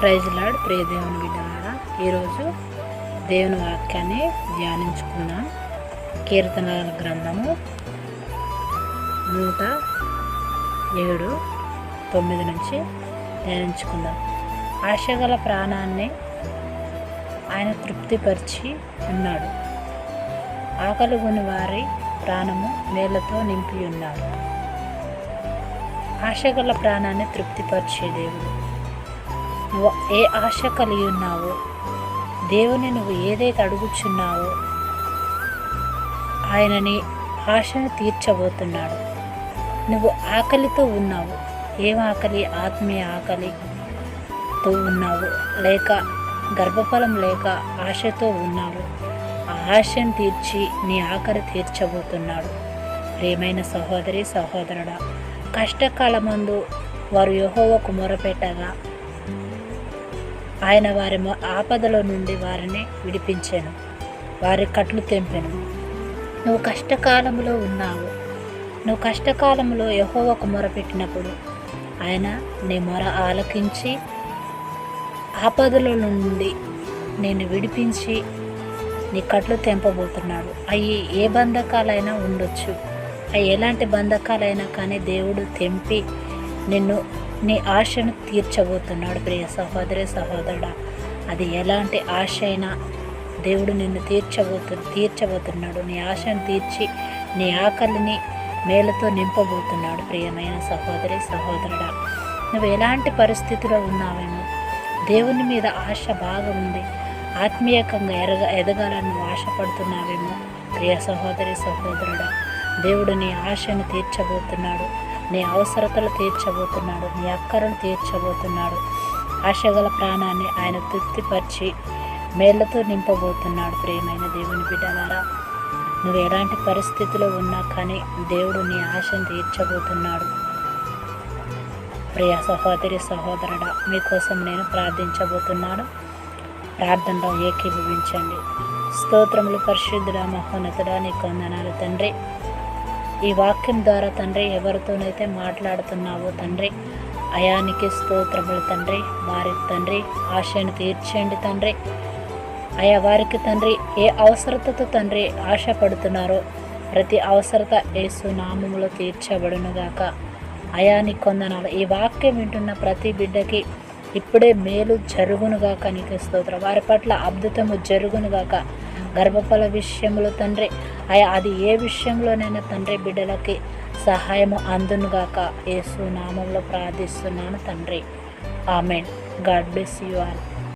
Praise lord ప్రియ దేవుని బిడ్డలారా ఈరోజు దేవుని వాక్యాన్ని ధ్యానించుకుందాం. కీర్తనల గ్రంథము నూట ఏడు తొమ్మిది నుంచి ధ్యానించుకుందాం. ఆశగల ప్రాణాన్ని ఆయన తృప్తిపరిచి ఉన్నాడు. ఆకలిగొని వారి ప్రాణము నేలతో నింపి ఉన్నాడు. ఆశగల ప్రాణాన్ని తృప్తిపరిచే దేవుడు. ఏ ఆశ కలిగి ఉన్నావో దేవుని నువ్వు ఏదైతే అడుగుచున్నావో ఆయనని ఆశను తీర్చబోతున్నాడు. నువ్వు ఆకలితో ఉన్నావు. ఏం ఆకలి? ఆత్మీయ ఆకలితో ఉన్నావు. లేక గర్భఫలం లేక ఆశతో ఉన్నావు. ఆ ఆశను తీర్చి నీ ఆకలి తీర్చబోతున్నాడు. ప్రేమైన సహోదరి సహోదరుడా కష్టకాలమందు వారు యహోవకు మొరపెట్టగా ఆయన వారి ఆపదలో నుండి వారిని విడిపించాను. వారి కట్లు తెంపాను. నువ్వు కష్టకాలంలో ఉన్నావు. నువ్వు కష్టకాలంలో యెహోవాకు మొరపెట్టినప్పుడు ఆయన నీ మొర ఆలకించి ఆపదల నుండి నేను విడిపించి నీ కట్లు తెంపబోతున్నాడు. అవి ఏ బంధకాలైనా ఉండొచ్చు. అవి ఎలాంటి బంధకాలైనా కానీ దేవుడు తెంపి నిన్ను నీ ఆశను తీర్చబోతున్నాడు ప్రియ సహోదరి సహోదరుడా. అది ఎలాంటి ఆశ అయినా దేవుడు నిన్ను తీర్చబోతు తీర్చబోతున్నాడు. నీ ఆశను తీర్చి నీ ఆకలిని మేలతో నింపబోతున్నాడు ప్రియమైన సహోదరి సహోదరుడా. నువ్వు ఎలాంటి పరిస్థితిలో ఉన్నావేమో దేవుని మీద ఆశ బాగా ఉంది. ఆత్మీయకంగా ఎరగ ఎదగాలని ఆశపడుతున్నావేమో ప్రియ సహోదరి సహోదరుడా. దేవుడు నీ ఆశను తీర్చబోతున్నాడు. నీ అవసరతలు తీర్చబోతున్నాడు నీ అక్కరను తీర్చబోతున్నాడు. ఆశగల ప్రాణాన్ని ఆయన తృప్తిపరిచి మేళ్ళతో నింపబోతున్నాడు. ప్రేమైన దేవుని బిడ్డలారా నువ్వు ఎలాంటి పరిస్థితిలో ఉన్నా కానీ దేవుడు నీ ఆశను తీర్చబోతున్నాడు. ప్రియ సహోదరి సహోదరుడా మీకోసం నేను ప్రార్థించబోతున్నాను. ప్రార్థనలో ఏకీభవించండి. స్తోత్రములు పరిశుద్ధుడ మహోన్నతుడా నీకు వందనాలు తండ్రి. ఈ వాక్యం ద్వారా తండ్రి ఎవరితోనైతే మాట్లాడుతున్నావో తండ్రి అయానికి స్తోత్రములు తండ్రి వారికి తండ్రి ఆశను తీర్చండి తండ్రి. అయా వారికి తండ్రి ఏ అవసరతతో తండ్రి ఆశపడుతున్నారో ప్రతి అవసరత యేసు నామములో తీర్చబడునుగాక. అయాని కొందనాలు ఈ వాక్యం వింటున్న ప్రతి బిడ్డకి ఇప్పుడే మేలు జరుగునుగాక నీకు స్తోత్రం. వారి పట్ల అద్భుతము జరుగునుగాక. గర్భఫల విషయంలో తండ్రి. అయా అది ఏ విషయంలోనైనా తండ్రి బిడ్డలకి సహాయము అందునుగాక యేసు నామంలో ప్రార్థిస్తున్నాను తండ్రి. Amen. God bless you all.